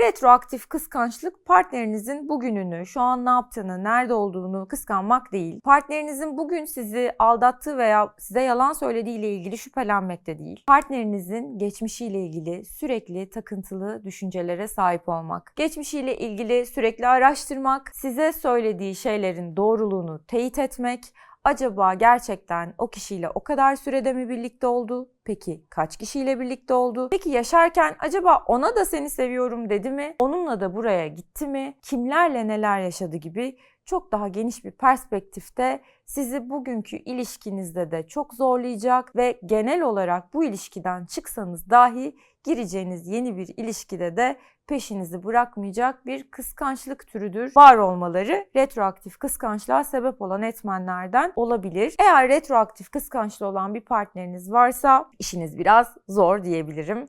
Retroaktif kıskançlık partnerinizin bugününü, şu an ne yaptığını, nerede olduğunu kıskanmak değil. Partnerinizin bugün sizi aldattığı veya size yalan söylediği ile ilgili şüphelenmek de değil. Partnerinizin geçmişiyle ilgili sürekli takıntılı düşüncelere sahip olmak. Geçmişiyle ilgili sürekli araştırmak, size söylediği şeylerin doğruluğunu teyit etmek, acaba gerçekten o kişiyle o kadar sürede mi birlikte oldu? Peki kaç kişiyle birlikte oldu? Peki yaşarken acaba ona da seni seviyorum dedi mi? Onunla da buraya gitti mi? Kimlerle neler yaşadı gibi çok daha geniş bir perspektifte sizi bugünkü ilişkinizde de çok zorlayacak ve genel olarak bu ilişkiden çıksanız dahi gireceğiniz yeni bir ilişkide de peşinizi bırakmayacak bir kıskançlık türüdür. Var olmaları retroaktif kıskançlığa sebep olan etmenlerden olabilir. Eğer retroaktif kıskançlı olan bir partneriniz varsa işiniz biraz zor diyebilirim.